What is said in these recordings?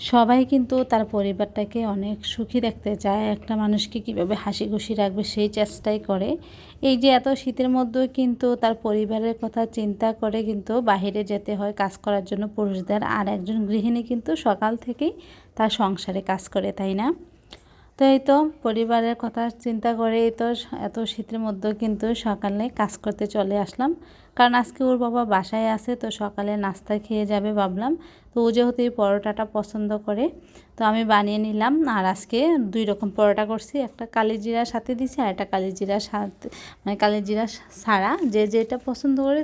সবাই কিন্তু তার পরিবারটাকে অনেক সুখী দেখতে চায়। একটা মানুষকে কীভাবে হাসি খুশি রাখবে সেই চেষ্টাই করে। এই যে এত শীতের মধ্যেও কিন্তু তার পরিবারের কথা চিন্তা করে কিন্তু বাহিরে যেতে হয় কাজ করার জন্য পুরুষদের। আর একজন গৃহিণী কিন্তু সকাল থেকেই তার সংসারে কাজ করে, তাই না? তো এই তো পরিবারের কথা চিন্তা করে তো এত শীতের মধ্যেও কিন্তু সকালে কাজ করতে চলে আসলাম। কারণ আজকে ওর বাবা বাসায় আছে তো সকালে নাস্তা খেয়ে যাবে ভাবলাম। তো ও যেহেতু এই পরোটাটা পছন্দ করে, তো আমি বানিয়ে নিলাম। আর আজকে দুই রকম পরোটা করছি, একটা কালি জিরার সাথে দিছি আর একটা কালি জিরার সাথে মানে কালি জিরা ছাড়া যে যেটা পছন্দ করে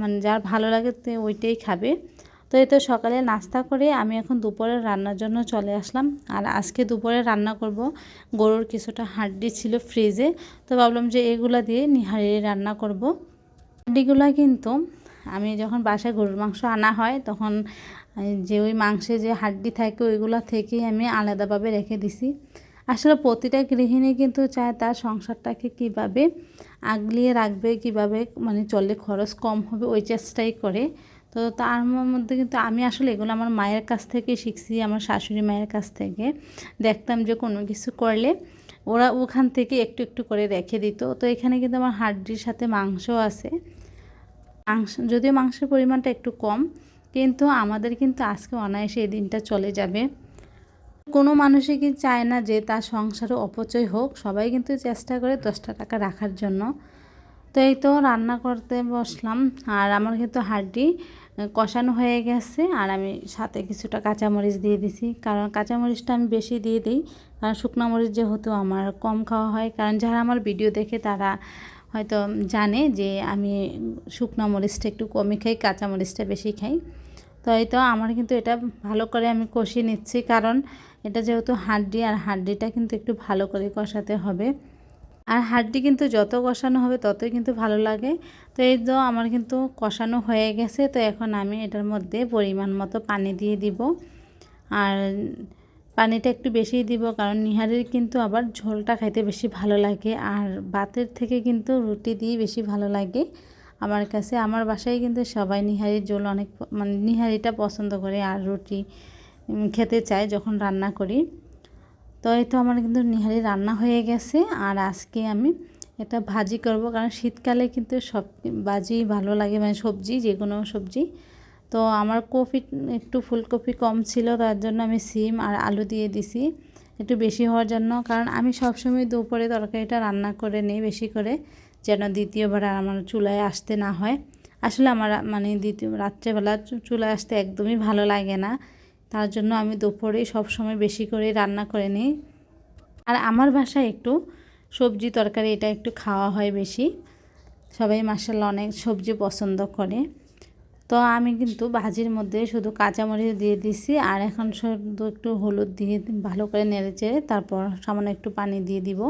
মানে যার ভালো লাগে ওইটাই খাবে। তো এই তো সকালে নাস্তা করে আমি এখন দুপুরের রান্নার জন্য চলে আসলাম। আর আজকে দুপুরে রান্না করব গরুর কিছুটা হাড্ডি ছিল ফ্রিজে। তো ভাবলাম যে এগুলা দিয়ে নিহারি রান্না করব। হাড্ডিগুলো কিন্তু আমি যখন বাসায় গরুর মাংস আনা হয় তখন যে ওই মাংসে যে হাড্ডি থাকে ওইগুলো থেকেই আমি আলাদাভাবে রেখে দিছি। আসলে প্রতিটা গৃহিণী কিন্তু চায় তার সংসারটাকে কীভাবে আগলিয়ে রাখবে, কীভাবে মানে চললে খরচ কম হবে ওই চেষ্টাই করে। তো তার মধ্যে কিন্তু আমি আসলে এগুলো আমার মায়ের কাছ থেকে শিখছি, আমার শাশুড়ি মায়ের কাছ থেকে। দেখতাম যে কোনো কিছু করলে ওরা ওখান থেকে একটু একটু করে রেখে দিত। তো এখানে কিন্তু আমার হাড্ডির সাথে মাংস আছে। মাংস, যদিও মাংসের পরিমাণটা একটু কম, কিন্তু আমাদের কিন্তু আজকে অনায়াসে এই দিনটা চলে যাবে। কোনো মানুষই কি চায় না যে তার সংসারে অপচয় হোক? সবাই কিন্তু চেষ্টা করে দশটা টাকা রাখার জন্য। তো এই তো রান্না করতে বসলাম, আর আমার কিন্তু হাড্ডি কষানো হয়ে গেছে, আর আমি সাথে কিছুটা কাঁচামরিচ দিয়ে দিছি। কারণ কাঁচামরিচটা আমি বেশি দিয়ে দিই, কারণ শুকনো মরিচ যেহেতু আমার কম খাওয়া হয়। কারণ যারা আমার ভিডিও দেখে তারা হয়তো জানে যে আমি শুকনো মরিচটা একটু কমই খাই, কাঁচামরিচটা বেশি খাই। তো এই তো আমার কিন্তু এটা ভালো করে আমি কষিয়ে নিচ্ছি, কারণ এটা যেহেতু হাড্ডি, আর হাড্ডিটা কিন্তু একটু ভালো করে কষাতে হবে। আর হাড্ডি কিন্তু যত কষানো হবে ততই কিন্তু ভালো লাগে। তো এই তো আমার কিন্তু কষানো হয়ে গেছে, তো এখন আমি এটার মধ্যে পরিমাণ মতো পানি দিয়ে দিব। আর পানিটা একটু বেশি দিব, কারণ নিহারির কিন্তু আবার ঝোলটা খাইতে বেশি ভালো লাগে, আর ভাতের থেকে কিন্তু রুটি দিয়ে বেশি ভালো লাগে। আমার কাছে, আমার বাসায় কিন্তু সবাই নিহারির ঝোল অনেক মানে নিহারিটা পছন্দ করে আর রুটি খেতে চায় যখন রান্না করি। তো এই তো আমার কিন্তু নিহারি রান্না হয়ে গেছে, আর আজকে আমি এটা ভাজি করব, কারণ শীতকালে কিন্তু সব ভাজি ভালো লাগে মানে সবজি, যে কোনো সবজি। তো আমার কপি একটু ফুলকপি কম ছিল তার জন্য আমি সিম আর আলু দিয়ে দিছি, একটু বেশি হওয়ার জন্য, কারণ আমি সবসময় দুপুরে তরকারিটা রান্না করে নিই বেশি করে, যেন দ্বিতীয়বার আর আমার চুলায় আসতে না হয়। আসলে আমার মানে দ্বিতীয়, রাত্রেবেলা চুলায় আসতে একদমই ভালো লাগে না। তার জন্য আমি দুপুরেই সবসময় বেশি করে রান্না করে নিই। আর আমার বাসায় একটু সবজি তরকারি, এটা একটু খাওয়া হয় বেশি। সবাই মাসাল্লাহ অনেক সবজি পছন্দ করে। তো আমি কিন্তু ভাজির মধ্যে শুধু কাঁচামরিচ দিয়ে দিছি আর এখন শুধু একটু হলুদ দিয়ে ভালো করে নেড়ে চেড়ে তারপর সামান্য একটু পানি দিয়ে দিব।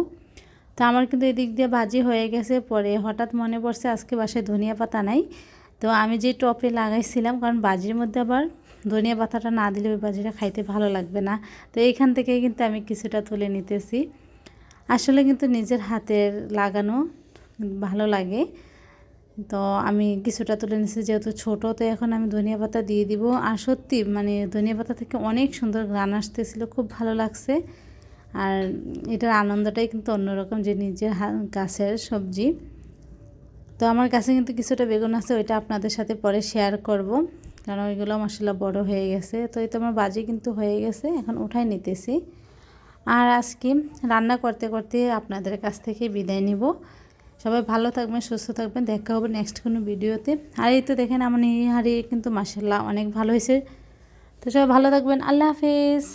তো আমার কিন্তু এদিক দিয়ে ভাজি হয়ে গেছে, পরে হঠাৎ মনে পড়ছে আজকে বাসায় ধনিয়া পাতা নাই। তো আমি যে টপে লাগাইছিলাম, কারণ বাজির মধ্যে আবার ধনিয়া পাতাটা না দিলে ওই বাজিটা খাইতে ভালো লাগবে না। তো এইখান থেকে কিন্তু আমি কিছুটা তুলে নিতেছি। আসলে কিন্তু নিজের হাতের লাগানো ভালো লাগে। তো আমি কিছুটা তুলে নিচ্ছি যেহেতু ছোটো, তো এখন আমি ধনিয়া পাতা দিয়ে দিব। আর সত্যি মানে ধনিয়া পাতা থেকে অনেক সুন্দর গান আসতেছিল, খুব ভালো লাগছে। আর এটার আনন্দটাই কিন্তু অন্যরকম যে নিজের গাছের সবজি। তো আমার কাছে কিন্তু কিছুটা বেগুন আছে, ওইটা আপনাদের সাথে পরে শেয়ার করব। কারণ ওইগুলো মশলা বড় হয়ে গেছে। তো এই তো আমার বাজি কিন্তু হয়ে গেছে, এখন উঠাই নিতেছি। আর আজকে রান্না করতে করতে আপনাদের কাছ থেকে বিদায় নিব। সবাই ভালো থাকবেন, সুস্থ থাকবেন, দেখা হবে নেক্সট কোনো ভিডিওতে। আর এই তো দেখেন আমার হারিয়ে কিন্তু মাসাল্লাহ অনেক ভালো হয়েছে। তো সবাই ভালো থাকবেন, আল্লাহ হাফেজ।